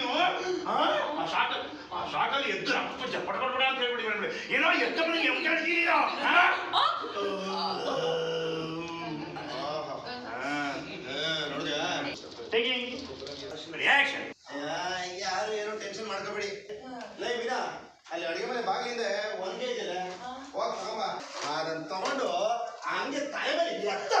ಆ ಆ ಶಾಕ ಆ ಶಾಕಲ್ಲಿ ಎದ್ದು ಅಪ್ಪ ಪಡ್ಕೊಡ್ಬೇಡ ಅಂತ ಹೇಳ್ಬಿಡಿ ಮೇಡಮ್ ಏನೋ ಎತ್ತ ಮನೆಗೆ ಹೆಂಗ್ ರಿಯಾಕ್ಷನ್ ಯಾರು ಏನೋ ಟೆನ್ಷನ್ ಮಾಡ್ಕೋಬೇಡಿ. ಲೈ ಮೀನಾ ಅಲ್ಲಿ ಅಡಿಗೆ ಮನೆ ಬಾಗಿಲಿಂದ ಒಂದ್ ಕೆಜಿ ಇದೆ ಹೋಗ್ ತಗೊಂಬ. ಅದನ್ನ ತಗೊಂಡು ಹಂಗೆ ತಾಯಿ ಮೇಲೆ ಎತ್ತ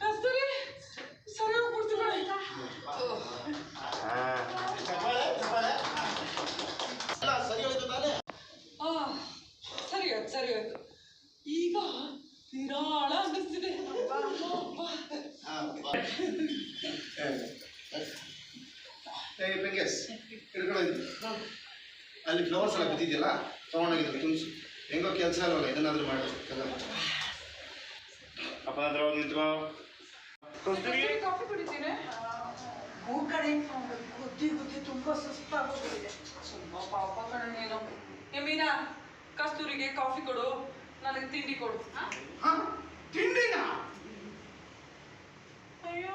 ಕಸ್ತೂರಿ ಸರಿ ಹೋಗ್ಬಿಡ್ತೀನಿ ಚಪ್ಪಾಳೆ ಚಪ್ಪಾಳೆ ಎಲ್ಲ ಸರಿ ಹೋಯ್ತು ತಾನೇ ಆ ಸರಿ ಆಯ್ತು ಸರಿ ಆಯ್ತು. ಈಗ ನಿರಾಳ ಅನ್ನಿಸ್ತಿದೆ. ಅಲ್ಲಿ ಫ್ಲವರ್ಸ್ ಎಲ್ಲ ಬಿದ್ದಿದೆಯಲ್ಲ ತಗೊಂಡೋಗಿದ್ರು ತುಂಬಿಸು. ಹೆಂಗೋ ಕೆಲಸ ಅಲ್ವಲ್ಲ ಇದನ್ನಾದ್ರೂ ಮಾಡಿ. ಅಪ್ಪ ನಿಂತ್ಕೋ. ಕಸ್ತೂರಿ? ಕಾಫಿ ಕುಡಿತೀನಿ. ಹೂ ಕಡೆ ಗುದ್ದಿ ಗುದ್ದಿ ತುಂಬಾ ಸುಸ್ತಾಗೋಗಿದೆ ತುಂಬಾ ಪಾಪ ಕಣೆ ನೀನು. ಏ ಮೀನಾ ಕಸ್ತೂರಿಗೆ ಕಾಫಿ ಕೊಡು. ನನಗೆ ತಿಂಡಿ ಕೊಡು. ಹಾ? ತಿಂಡಿನ? ಅಯ್ಯೋ.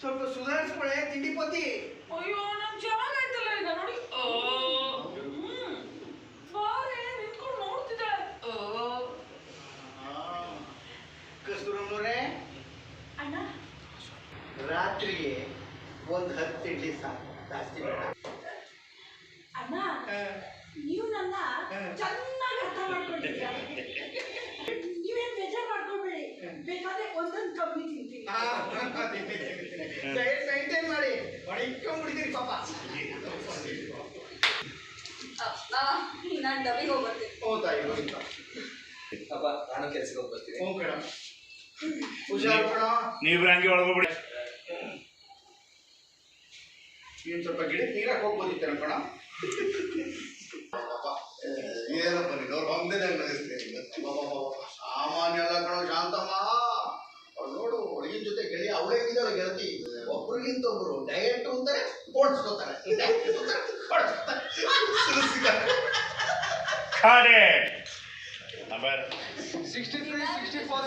ಸ್ವಲ್ಪ ಸುಧಾರಿಸ್ಕೊಳ್ಳೆ ತಿಂಡಿ ಪತಿ. ಅಯ್ಯೋ ನಮ್ ಚೆನ್ನಾಗಾಯ್ತಲ್ಲ ಈಗ ನೋಡಿ. ರಾತ್ರಿಗೆ ಒಂದು ಹತ್ತು ಇಡ್ಲಿ ಸಾಕು. ಜಾಸ್ತಿ ಬೇಡ. ಅಣ್ಣ ನೀವು ನನ್ನ ಚೆನ್ನಾಗಿ ಅರ್ಥ ಮಾಡ್ಕೊಂಡಿದ್ದೀರಾ ನೀವೇನ್ ಬೇಜಾರ್ ಮಾಡ್ಕೊಬೇಡಿ. ಬೇಕಾದ್ರೆ ಒಂದೊಂದು ಕಮ್ಮಿ ತಿಂತೀನಿ ಡಯಟ್ ಮೈಂಟೈನ್ ಮಾಡಿ? ಪಾಪ. ನಾನು ಡಬ್ಬಿಗೆ ಹೋಗ್ಬರ್ತೀನಿ. ಹೌದಾ ಅಪ್ಪ ನಾನು ಕೆಲ್ಸಕ್ಕೆ ಹ್ಞೂ ಹುಷಾರು ಹಂಗೆ ಒಳಗೋಗ್ಬಿಡಿ ನೀನು ಸ್ವಲ್ಪ ಗಿಡಕ್ಕೆ ನೀರಾಕ್ ಹೋಗ್ಬೋದಿತ್ತು ಕಣ. ಏನಪ್ಪ ನೀನು ಅವ್ರು ಸಾಮಾನ್ಯ ಅಲ್ಲ ಕಣೋ ಶಾಂತಮ್ಮ. ಅವ್ರು ನೋಡು ಹುಡುಗಿನ ಜೊತೆ ಗೆಳೆಯ ಅವಳೇ ಇದ್ದಾಳೆ ಗೆಳತಿ. ಒಬ್ರಿಗಿಂತ ಒಬ್ರು ಡಯಟ್ ಅಂತಾರೆ ಓಡಿಸ್ಕೋತಾರೆ. Sixty three sixty four